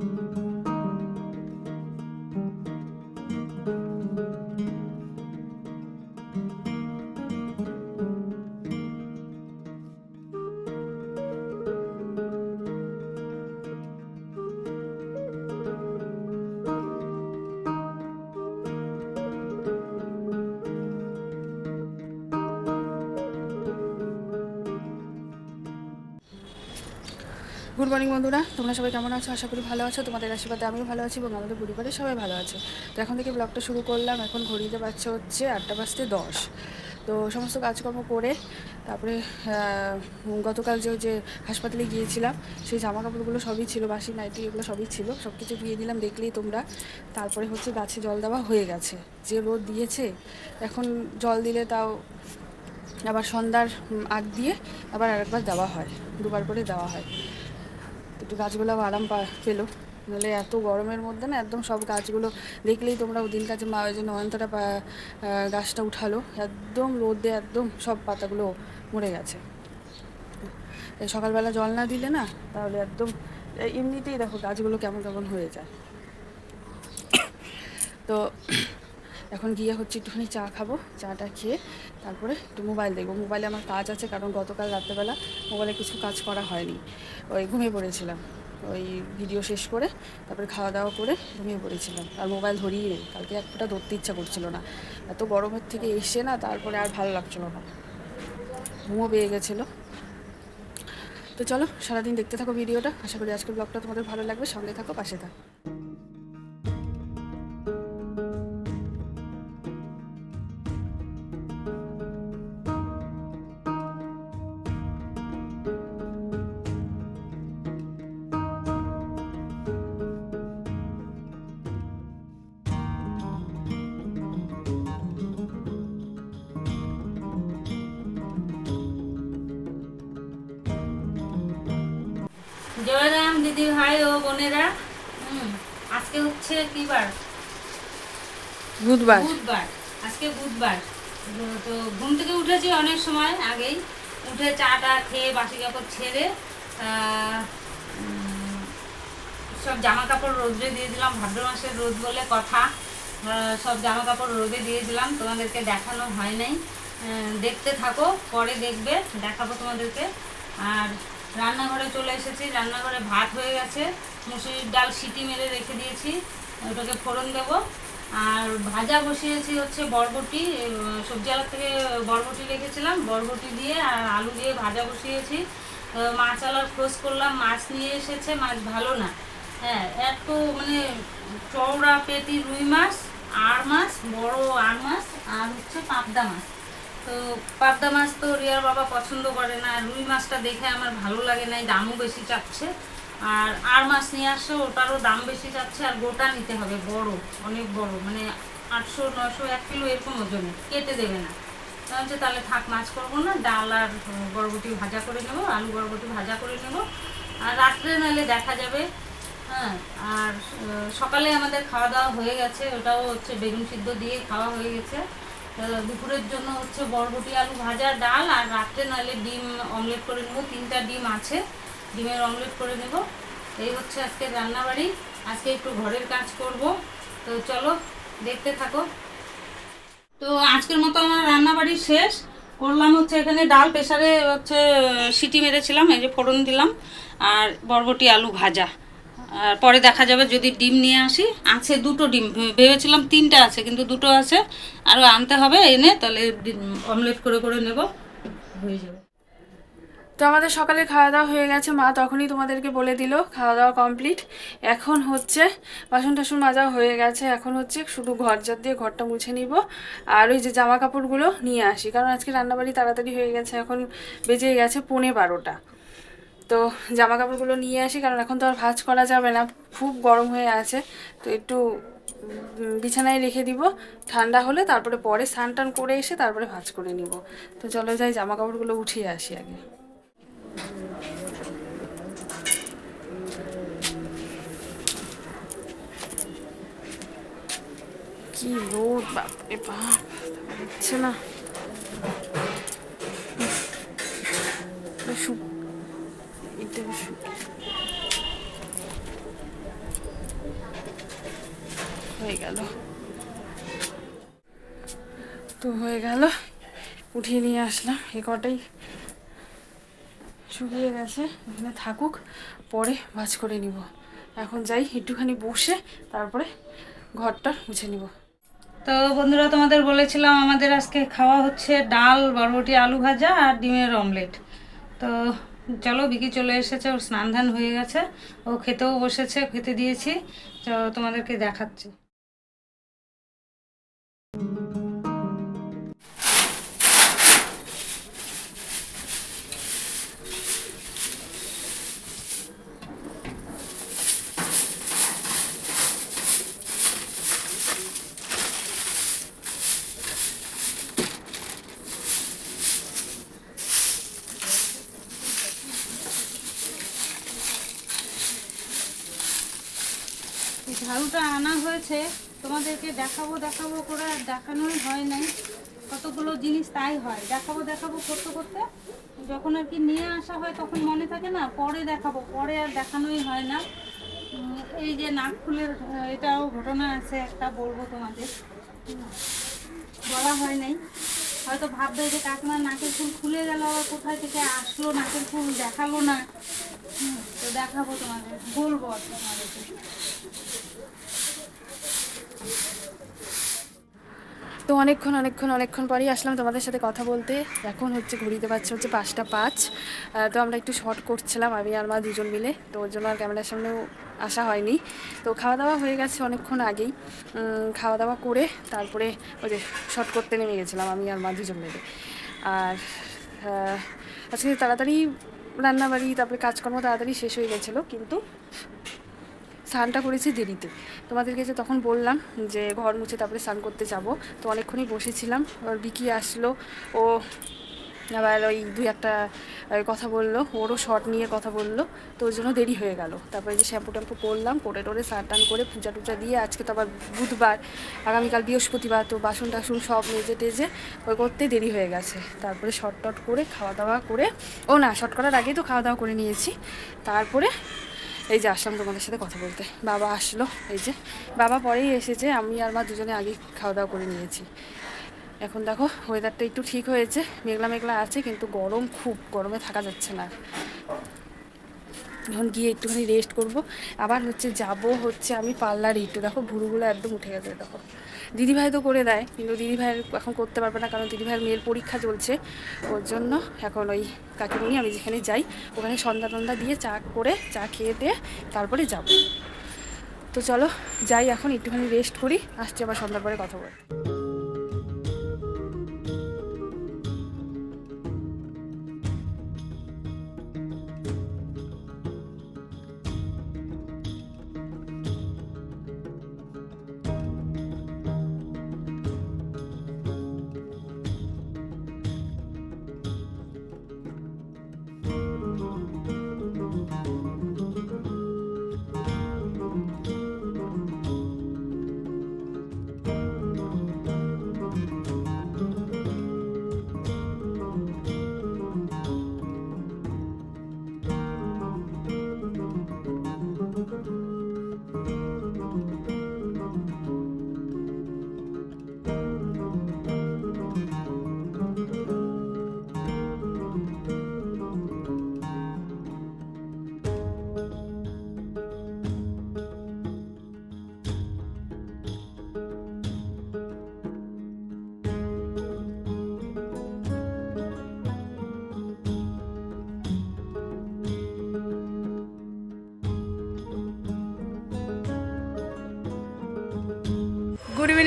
Good morning বন্ধুরা। তোমরা সবাই কেমন আছো? আশা করি ভালো আছো। তোমাদের আশীর্বাদে আমিও ভালো আছি এবং আমাদের পরিবারের সবাই ভালো আছে। তো এখন থেকে ব্লগটা শুরু করলাম। এখন ঘড়িতে বাচ্চা হচ্ছে আটটা বাজতে দশ। তো সমস্ত কাজকর্ম করে তারপরে গতকাল যে যে হাসপাতালে গিয়েছিলাম, সেই জামা কাপড়গুলো সবই ছিল, বাসি নাইটি এগুলো সবই ছিল। সব কিছু ধুয়ে দিলাম, দেখলেই তোমরা। তারপরে হচ্ছে গাছে জল দেওয়া হয়ে গেছে। যে রোদ দিয়েছে, এখন জল দিলে তাও আবার সন্ধ্যার আগ দিয়ে আবার আরেকবার দেওয়া হয়। দুবার করে দেওয়া হয়। একটু গাছগুলো আরাম পা, পেল। নাহলে এত গরমের মধ্যে না একদম সব গাছগুলো দেখলেই তোমরা ওদিন কাছে মা, ওই যে নয়নতারা গাছটা উঠালো। একদম রোদে একদম সব পাতাগুলো মরে গেছে। সকালবেলা জল না দিলে না তাহলে একদম এমনিতেই দেখো গাছগুলো কেমন কেমন হয়ে যায়। তো এখন গিয়ে হচ্ছে একটুখানি চা খাব। চাটা খেয়ে তারপরে একটু মোবাইল দেখব। মোবাইলে আমার কাজ আছে, কারণ গতকাল রাত্রেবেলা মোবাইলে কিছু কাজ করা হয়নি। ওই ঘুমিয়ে পড়েছিলাম। ওই ভিডিও শেষ করে তারপরে খাওয়া দাওয়া করে ঘুমিয়ে পড়েছিলাম। আর মোবাইল ধরিয়ে নেই। কালকে এক ফোঁটা ধরতে ইচ্ছা করছিল না। এত গরমের থেকে এসে না তারপরে আর ভালো লাগছিল না। ঘুমও পেয়ে গেছিল। তো চলো, সারাদিন দেখতে থাকো ভিডিওটা আশা করি আজকের ব্লগটা তোমাদের ভালো লাগবে। সঙ্গে থাকো, পাশে থাকো। রাম দিদি ভাই ও বোনেরা। আজকে হচ্ছে কি বার? বুধবার। বুধবার আজকে বুধবার। তো- ঘুম থেকে উঠেছি অনেক সময় আগেই। উঠে চাটা খেয়ে বাসি কাপড় ছেড়ে সব জামা কাপড় রোদে দিয়ে দিলাম ভাদ্র মাসের রোদ বলে কথা। সব জামা কাপড় রোদে দিয়ে দিলাম তোমাদেরকে দেখানো হয় নাই। দেখতে থাকো পরে দেখবে দেখাবো তোমাদেরকে। আর রান্নাঘরে চলে এসেছি। রান্নাঘরে ভাত হয়ে গেছে। মুসুরির ডাল সিটি মেরে রেখে দিয়েছি। ওটাকে ফোড়ন দেবো। আর ভাজা বসিয়েছি হচ্ছে বরবটি। সবজি আলার থেকে বরবটি রেখেছিলাম। বরবটি দিয়ে আর আলু দিয়ে ভাজা বসিয়েছি। মাছ আলার খোঁজ করলাম। মাছ নিয়ে এসেছে। মাছ ভালো না। হ্যাঁ এত মানে চওড়া, পেটি রুই মাছ আর মাছ, বড় আর মাছ, আর হচ্ছে পাবদা মাছ। তো পাবদা মাছ তো রিয়ার বাবা পছন্দ করে না আর রুই মাছটা দেখে আমার ভালো লাগে না দামও বেশি চাচ্ছে। আর আর মাছ নিয়ে আসছে ওটারও দাম বেশি চাচ্ছে, আর গোটা নিতে হবে, বড়, অনেক বড় মানে আটশো নশো এক কিলো এরকম ওজনে, কেটে দেবে না। হচ্ছে তাহলে থাক, মাছ করব না, ডাল আর বরবটি ভাজা করে নেব, আলু বরবটি ভাজা করে নেব। আর রাত্রে নাহলে দেখা যাবে হ্যাঁ আর সকালে আমাদের খাওয়া দাওয়া হয়ে গেছে, ওটাও হচ্ছে বেগুন সিদ্ধ দিয়ে খাওয়া হয়ে গেছে। দুপুরের জন্য হচ্ছে বরবটি আলু ভাজা ডাল, আর রাত্রে নাহলে ডিম অমলেট করে নেব। তিনটা ডিম আছে, ডিমের অমলেট করে নেব। এই হচ্ছে আজকে রান্নাবাড়ি। আজকে একটু ঘরের কাজ করব। তো চলো, দেখতে থাকো। তো আজকের মতো আমার রান্নাবাড়ি শেষ। করলাম হচ্ছে এখানে ডাল, প্রেসারে হচ্ছে সিটি মেরেছিলাম, এই যে ফোড়ন দিলাম, আর বরবটি আলু ভাজা। আর পরে দেখা যাবে যদি ডিম নিয়ে আসি। আছে দুটো ডিম ভেবেছিলাম তিনটা আছে, কিন্তু দুটো আছে। আরও আনতে হবে এনে, তাহলে অমলেট করে করে নেব। হয়ে যাবে। তো আমাদের সকালে খাওয়া দাওয়া হয়ে গেছে, মা তখনই তোমাদেরকে বলে দিল খাওয়া দাওয়া কমপ্লিট। এখন হচ্ছে বাসন টাসন মাজা হয়ে গেছে, এখন হচ্ছে শুধু ঘর ঝাড় দিয়ে ঘরটা মুছে নিব, আর ওই যে জামা কাপড়গুলো নিয়ে আসি। কারণ আজকে রান্নাবাড়ি তাড়াতাড়ি হয়ে গেছে, এখন বেজে গেছে পৌনে বারোটা। তো জামা কাপড়গুলো নিয়ে আসি, কারণ এখন তো আর ভাঁজ করা যাবে না, খুব গরম হয়ে আছে। তো একটু বিছানায় রেখে দিব, ঠান্ডা হলে তারপরে পরে স্নান টান করে এসে তারপরে ভাঁজ করে নিব। তো চলো যাই জামা কাপড়গুলো উঠিয়ে আসি আগে। কি রোদ, বাপরে বাপ হচ্ছে না। হয়ে গেল। তো হয়ে গেল। উঠিয়ে নিয়ে আসলাম, এ কটাই। শুকিয়ে গেছে, এখানে থাকুক, পরে ভাজ করে নিব। এখন যাই, একটুখানি বসে, তারপরে ঘরটা মুছে নিব। তো বন্ধুরা, তোমাদের বলেছিলাম আমাদের আজকে খাওয়া হচ্ছে ডাল, বরবটি, আলু ভাজা আর ডিমের অমলেট। তো চলো বিকি চলে এসেছে, ওর স্নান ধান হয়ে গেছে। ও খেতেও বসেছে, খেতে দিয়েছি। তো তোমাদেরকে দেখাচ্ছি। হয়েছে তোমাদেরকে দেখাবো দেখাবো করে আর দেখানোই হয় নাই। কতগুলো জিনিস তাই হয়। দেখাবো দেখাবো করতে করতে। যখন আর কি নিয়ে আসা হয় তখন মনে থাকে না, পরে দেখাবো, পরে আর দেখানোই হয় না। এই যে নাক ফুলের এটাও ঘটনা আছে, একটা বলব তোমাদের। বলা হয় নাই। হয়তো ভাববে যে কাকিমার নাকের ফুল খুলে গেল আবার কোথায় থেকে আসলো, নাকের ফুল দেখাল না। তো দেখাবো তোমাদের, বলব আর তোমাদেরকে। তো অনেকক্ষণ অনেকক্ষণ অনেকক্ষণ পরেই আসলাম তোমাদের সাথে কথা বলতে। এখন হচ্ছে ঘুরিতে পারছে হচ্ছে পাঁচটা পাঁচ। তো আমরা একটু শর্ট করছিলাম, আমি আর মা দুজন মিলে। তো ওর জন্য আর ক্যামেরার সামনেও আসা হয়নি। তো খাওয়া দাওয়া হয়ে গেছে অনেকক্ষণ আগেই। খাওয়া দাওয়া করে তারপরে ওই যে শর্ট করতে নেমে গেছিলাম আমি আর মা দুজন মিলে। আর আজকে তাড়াতাড়ি রান্নাবাড়ি, তারপরে কাজকর্ম তাড়াতাড়ি শেষ হয়ে গেছিল, কিন্তু স্নানটা করেছি দেরিতে। তোমাদেরকে যে তখন বললাম যে ঘর মুছে তারপরে স্নান করতে যাব। তো অনেকক্ষণই বসেছিলাম আর বিকি আসলো, ও আবার ওই দুই একটা কথা বলল, ওরও শর্ট নিয়ে কথা বলল, তো ওর জন্য দেরি হয়ে গেল। তারপরে যে শ্যাম্পু ট্যাম্পু করলাম করে টোরে স্নান টান করে পূজা টুজা দিয়ে, আজকে তো আবার বুধবার, আগামীকাল বৃহস্পতিবার, তো বাসন টাসন সব মেজে টেজে ওই করতে দেরি হয়ে গেছে। তারপরে শর্ট টট করে, খাওয়া দাওয়া করে, ও না শর্ট করার আগেই তো খাওয়া দাওয়া করে নিয়েছি। তারপরে এই যে আসলাম তোমাদের সাথে কথা বলতে। বাবা আসলো, এই যে। বাবা পরেই এসেছে, আমি আর মা দুজনে আগে খাওয়া দাওয়া করে নিয়েছি। এখন দেখো ওয়েদারটা একটু ঠিক হয়েছে, মেঘলা মেঘলা আছে, কিন্তু গরম খুব, গরমে থাকা যাচ্ছে না। এখন গিয়ে একটুখানি রেস্ট করব। আবার হচ্ছে যাব হচ্ছে আমি পার্লারে একটু দেখো ভুরুগুলো একদম উঠে গেছে, দেখো। দিদিভাই তো করে দেয়, কিন্তু দিদিভাইয়ের এখন করতে পারবে না, কারণ দিদিভাইয়ের মেয়ের পরীক্ষা চলছে। ওর জন্য এখন ওই কাকিমণি, আমি যেখানে যাই, ওখানে সন্ধ্যা টন্দা দিয়ে চা করে, চা খেয়ে দিয়ে তারপরে যাব। তো চলো, যাই এখন, একটুখানি রেস্ট করি, আসছি আবার সন্ধ্যার পরে কথা বল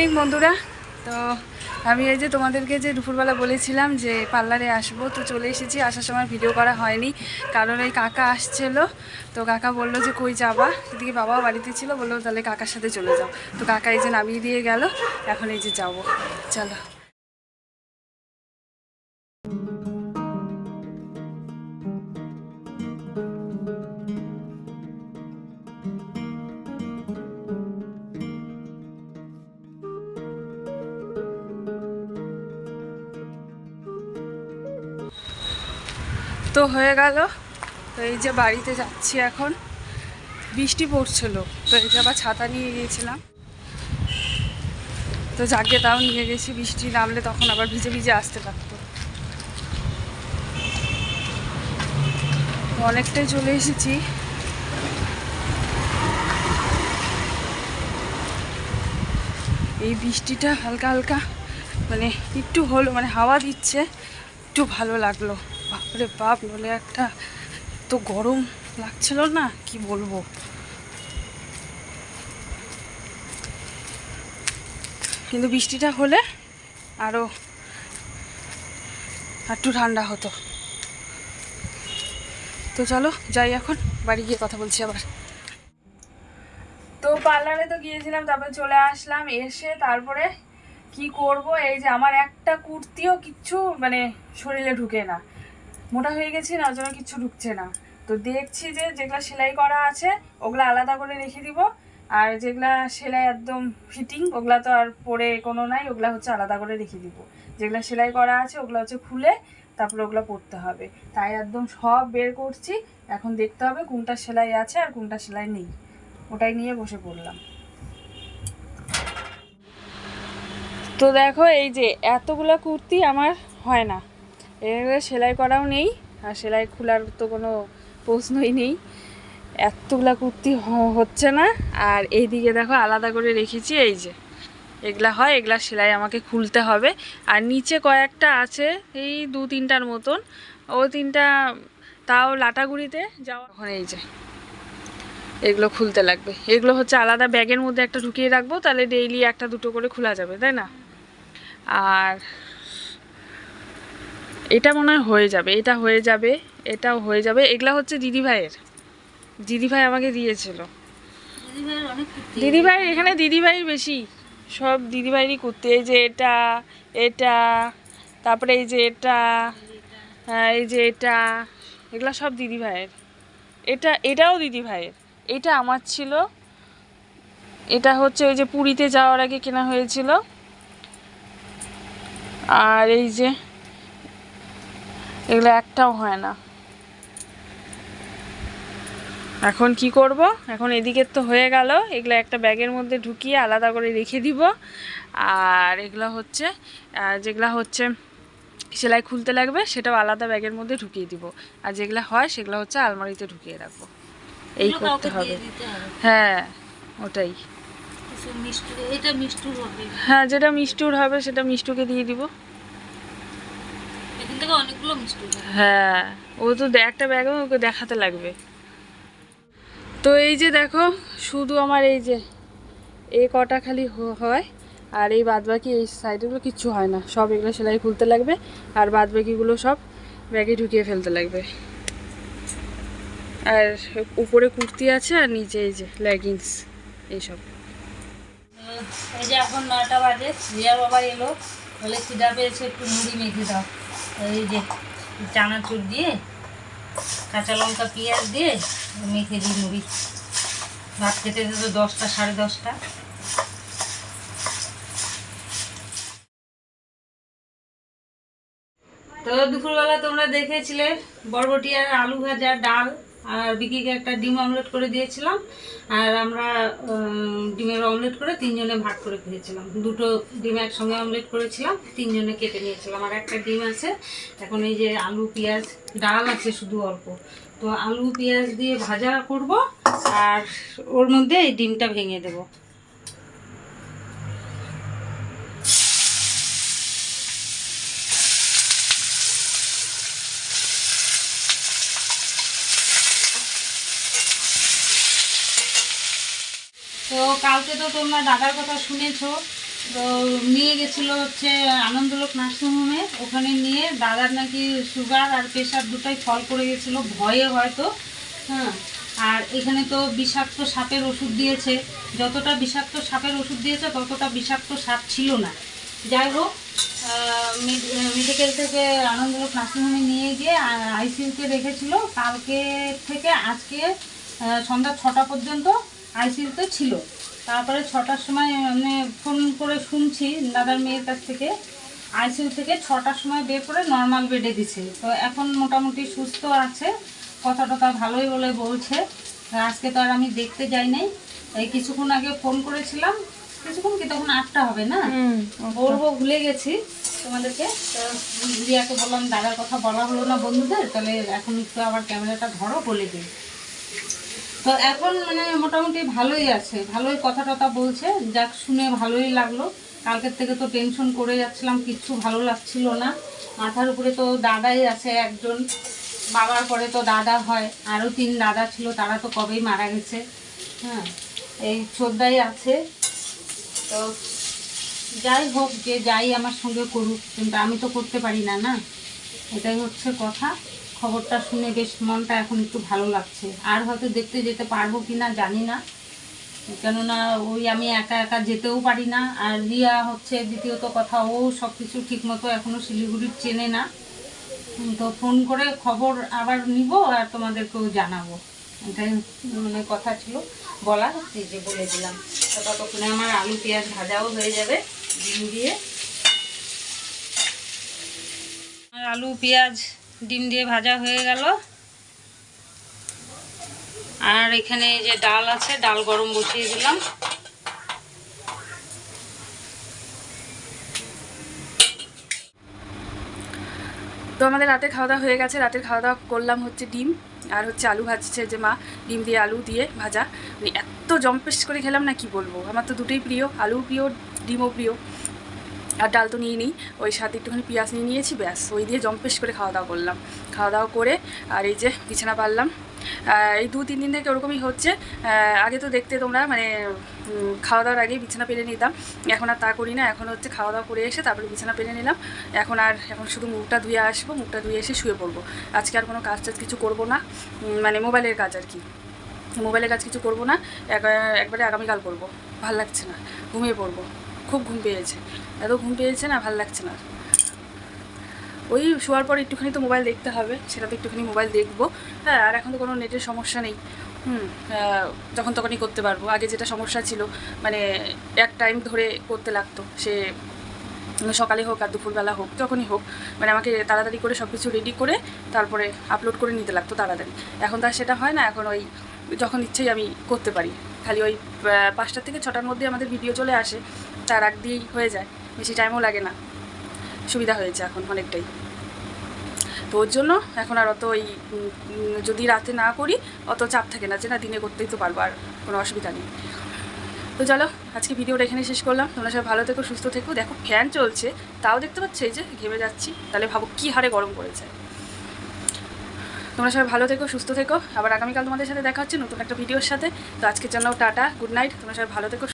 ইভিনিং বন্ধুরা, তো আমি এই যে তোমাদেরকে যে দুপুরবেলা বলেছিলাম যে পার্লারে আসব, তো চলে এসেছি। আসার সময় ভিডিও করা হয়নি, কারণ এই কাকা আসছিল। তো কাকা বলল যে, কই যাবা? এদিকে বাবাও বাড়িতে ছিল, বলল, তাহলে কাকার সাথে চলে যাও। তো কাকা এই যে নামিয়ে দিয়ে গেল, এখন এই যে যাব। চলো। তো হয়ে গেল। তো এই যে বাড়িতে যাচ্ছি এখন। বৃষ্টি পড়ছিল, তো এই যে আবার ছাতা নিয়ে গিয়েছিলাম। তো যাকে তাও নিয়ে গেছি, বৃষ্টি নামলে তখন আবার ভিজে ভিজে আসতে লাগতো। তো অনেকটাই চলে এসেছি। এই বৃষ্টিটা হালকা হালকা মানে একটু হলো মানে হাওয়া দিচ্ছে, একটু ভালো লাগল। বাপরে বাপ নলে একটা তো গরম লাগছিল না, কি বলব? কিন্তু বৃষ্টিটা হলে আরও একটু ঠান্ডা হতো। তো চলো যাই এখন, বাড়ি গিয়ে কথা বলছি আবার। তো পার্লারে তো গিয়েছিলাম, তারপরে চলে আসলাম, এসে তারপরে কি করব? এই যে আমার একটা কুর্তিও কিচ্ছু মানে শরীরে ঢুকে না। মোটা হয়ে গেছি না জন্য কিচ্ছু ঢুকছে না। তো দেখছি যে যেগুলো সেলাই করা আছে, ওগুলো আলাদা করে রেখে দিব। আর যেগুলা সেলাই একদম ফিটিং ওগুলা তো আর পরে কোনো নাই, ওগুলা হচ্ছে আলাদা করে রেখে দিব। যেগুলা সেলাই করা আছে, ওগুলো হচ্ছে খুলে তারপরে ওগুলো পরতে হবে। তাই একদম সব বের করছি, এখন দেখতে হবে কোনটা সেলাই আছে আর কোনটা সেলাই নেই। ওটাই নিয়ে বসে পড়লাম। তো দেখো এই যে এতগুলো কুর্তি আমার হয় না। এগুলো সেলাই করাও নেই, আর সেলাই খোলার তো কোনো প্রশ্নই নেই। এতগুলা কুর্তি হচ্ছে না, আর এইদিকে দেখো আলাদা করে রেখেছি, এই যে। এগুলা হয়, এগুলা সেলাই আমাকে খুলতে হবে। আর নিচে কয়েকটা আছে, এই দু তিনটার মতন। ও তিনটা, তাও লাটাগুড়িতে, যাওয়া এখন এই যে, এগুলো খুলতে লাগবে। এগুলো হচ্ছে আলাদা ব্যাগের মধ্যে একটা ঢুকিয়ে রাখব, তাহলে ডেইলি একটা দুটো করে খোলা যাবে, তাই না? আর এটা মনে হয় হয়ে যাবে এটা হয়ে যাবে এটাও হয়ে যাবে। এগুলা হচ্ছে দিদিভাইয়ের দিদিভাই আমাকে দিয়েছিল। দিদিভাই এখানে দিদিভাইয়ের বেশি। সব দিদিভাইয়েরই করতে এই যে এটা এটা তারপরে এই যে এটা হ্যাঁ, এই যে এটা এগুলা সব দিদিভাইয়ের এটা এটাও দিদিভাইয়ের এটা আমার ছিল। এটা হচ্ছে ওই যে পুরীতে যাওয়ার আগে কেনা হয়েছিল। আর এই যে এগুলো একটাও হয় না। এখন কি করব? এখন এদিকের তো হয়ে গেল। এগুলো একটা ব্যাগের মধ্যে ঢুকিয়ে আলাদা করে রেখে দিব। আর এগুলো হচ্ছে যেগুলো হচ্ছে সেলাই খুলতে লাগবে সেটাও আলাদা ব্যাগের মধ্যে ঢুকিয়ে দিব। আর যেগুলো হয় সেগুলো হচ্ছে আলমারিতে ঢুকিয়ে রাখব। এই করতে হবে। হ্যাঁ ওটাই। মিষ্টুর হ্যাঁ যেটা মিষ্টুর হবে সেটা মিষ্টুকে দিয়ে দিব। থেকে অনেকগুলো মিষ্টি হ্যাঁ। ও তো একটা ব্যাগে ওকে দেখাতে লাগবে। তো এই যে দেখো শুধু আমার এই যে এই কটা খালি হয় আর এই বাদবাকি এই সাইডেগুলো কিচ্ছু হয় না। সব এগুলো সেলাই খুলতে লাগবে আর বাদবাকিগুলো সব ব্যাগে ঢুকিয়ে ফেলতে লাগবে। আর উপরে কুর্তি আছে আর নিচে এই যে লেগিংস এইসব। এই যে এখন নয়টা বাজে রিয়া বাবা এলো বলে খিদা পেয়েছে একটু মুড়ি মেখে দাও। এই যে চানাচুর দিয়ে, কাঁচা লঙ্কা, পেঁয়াজ দিয়ে মেখে দিই মুড়ি। ভাত খেতে যেত দশটা, সাড়ে দশটা। তো দুপুরবেলা তোমরা দেখেছিলে, বরবটি আর আলু ভাজা, ডাল। আর বিকিকে একটা ডিম অমলেট করে দিয়েছিলাম। আর আমরা ডিমের অমলেট করে তিনজনে ভাগ করে খেয়েছিলাম। দুটো ডিম একসঙ্গে অমলেট করেছিলাম, তিনজনে কেটে নিয়েছিলাম। আর একটা ডিম আছে, এখন এই যে আলু, পেঁয়াজ, ডাল আছে শুধু অল্প। তো আলু, পেঁয়াজ দিয়ে ভাজা করব, আর ওর মধ্যে এই ডিমটা ভেঙে দেবো তো কালকে তো তোমরা দাদার কথা শুনেছো। তো নিয়ে গেছিল হচ্ছে আনন্দলোক নার্সিংহোমে। ওখানে নিয়ে দাদার নাকি সুগার আর প্রেশার দুটাই ফল করে গেছিল, ভয়ে হয়তো। হ্যাঁ আর এখানে তো বিষাক্ত সাপের ওষুধ দিয়েছে। যতটা বিষাক্ত সাপের ওষুধ দিয়েছে, ততটা বিষাক্ত সাপ ছিল না। যাই হোক মেডিকেল থেকে আনন্দলোক নার্সিংহোমে নিয়ে গিয়ে আইসিইউতে রেখেছিল। কালকে থেকে আজকে সন্ধ্যা ছটা পর্যন্ত আইসিইউতে ছিল। তারপরে ছটার সময় মানে ফোন করে শুনছি দাদার মেয়ের কাছ থেকে। আইসিইউ থেকে ছটার সময় বের করে নর্মাল বেডে দিছে। তো এখন মোটামুটি সুস্থ আছে। কথা টথা ভালোই বলে বলছে। আজকে তো আর আমি দেখতে যাই নাই। এই কিছুক্ষণ আগে ফোন করেছিলাম। কিছুক্ষণ কি তখন আটটা হবে না? বলব ভুলে গেছি তোমাদেরকে। তো রিয়াকে বললাম দাদার কথা বলা হলো না বন্ধুদের তাহলে এখন একটু আবার ক্যামেরাটা ধরো বলে দিই। তো এখন মানে মোটামুটি ভালোই আছে, ভালোই কথা টথা বলছে, যাক শুনে ভালোই লাগল। কালকের থেকে তো টেনশন করে যাচ্ছিলাম, কিচ্ছু ভালো লাগছিল না। মাথার উপরে তো দাদাই আছে একজন, বাবার পরে তো দাদা হয়, আরও তিন দাদা ছিল, তারা তো কবেই মারা গেছে। হ্যাঁ এই শ্রদ্ধাই আছে। তো যাই হোক, যে যাই আমার সঙ্গে করুক, কিন্তু আমি তো করতে পারি না না? এটাই হচ্ছে কথা। খবরটা শুনে বেশ মনটা এখন একটু ভালো লাগছে। আর হয়তো দেখতে যেতে পারব কি না জানি না। কেননা ওই আমি একা একা যেতেও পারি না। আর রিয়া হচ্ছে দ্বিতীয়ত কথা, ও সব কিছু ঠিকমতো এখনও শিলিগুড়ির চেনে না। তো ফোন করে খবর আবার নিব আর তোমাদেরকেও জানাব। এটাই মানে কথা ছিল বলা এই যে বলে দিলাম। ততক্ষণে আমার আলু পেঁয়াজ ভাজাও হয়ে যাবে ডিম দিয়ে। আলু পেঁয়াজ ডিম দিয়ে ভাজা হয়ে গেল। আর এখানে যে ডাল আছে, ডাল গরম বসিয়ে দিলাম। তো আমাদের রাতে খাওয়া দাওয়া হয়ে গেছে। রাতের খাওয়া দাওয়া করলাম হচ্ছে ডিম আর হচ্ছে আলু ভাজছে যে মা, ডিম দিয়ে আলু দিয়ে ভাজা। এত জম্পেস করে খেলাম না কি বলব? আমার তো দুটোই প্রিয় আলু প্রিয়, ডিমও প্রিয়। আর ডাল তো নিয়ে নিই ওই সাথে একটুখানি পেঁয়াজ নিয়ে নিয়েছি, ব্যাস, ওই দিয়ে জম্পেস করে খাওয়া দাওয়া করলাম। খাওয়া দাওয়া করে আর এই যে বিছানা পারলাম। এই দু তিন দিন থেকে ওরকমই হচ্ছে। আগে তো দেখতে তোমরা মানে খাওয়া দাওয়ার আগেই বিছানা পেরে নিতাম। এখন আর তা করি না, এখন হচ্ছে খাওয়া দাওয়া করে এসে তারপরে বিছানা পেরে নিলাম। এখন আর, এখন শুধু মুখটা ধুয়ে আসব, মুখটা ধুয়ে এসে শুয়ে পড়ব। আজকে আর কোনো কাজ টাজ কিছু করব না মানে মোবাইলের কাজ আর কি। মোবাইলের কাজ কিছু করব না, এক- একবারে আগামীকাল করব। ভালো লাগছে না, ঘুমিয়ে পড়ব। খুব ঘুম পেয়েছে। এত ঘুম পেয়েছে না, ভালো লাগছে না। ওই শোয়ার পর একটুখানি তো মোবাইল দেখতে হবে, সেটা তো একটুখানি মোবাইল দেখব। হ্যাঁ আর এখন তো কোনো নেটের সমস্যা নেই। হুম যখন তখনই করতে পারব। আগে যেটা সমস্যা ছিল মানে এক টাইম ধরে করতে লাগতো। সে সকালে হোক আর দুপুরবেলা হোক, যখনই হোক মানে আমাকে তাড়াতাড়ি করে সব কিছু রেডি করে তারপরে আপলোড করে নিতে লাগতো তাড়াতাড়ি। এখন তো আর সেটা হয় না, এখন ওই যখন ইচ্ছেই আমি করতে পারি। খালি ওই পাঁচটা থেকে ছটার মধ্যে আমাদের ভিডিও চলে আসে, তার আগ দিয়েই হয়ে যায়। বেশি টাইমও লাগে না। সুবিধা হয়েছে এখন অনেকটাই। তো ওর জন্য এখন আর অত ওই যদি রাতে না করি, অত চাপ থাকে না যে না, দিনে করতেই তো পারব, আর কোনো অসুবিধা নেই। তো চলো, আজকে ভিডিওটা এখানে শেষ করলাম। তোমরা সবাই ভালো থেকো, সুস্থ থেকো। দেখো ফ্যান চলছে, তাও দেখতে পাচ্ছ, এই যে ঘেমে যাচ্ছি। তাহলে ভাবো, কী হারে গরম পড়েছে। তোমরা সবাই ভালো থেকো, সুস্থ থেকো। আবার আগামীকাল তোমাদের সাথে দেখা হচ্ছে নতুন একটা ভিডিওর সাথে। তো আজকের জন্য টাটা, গুড নাইট, তোমরা সবাই ভালো থেকো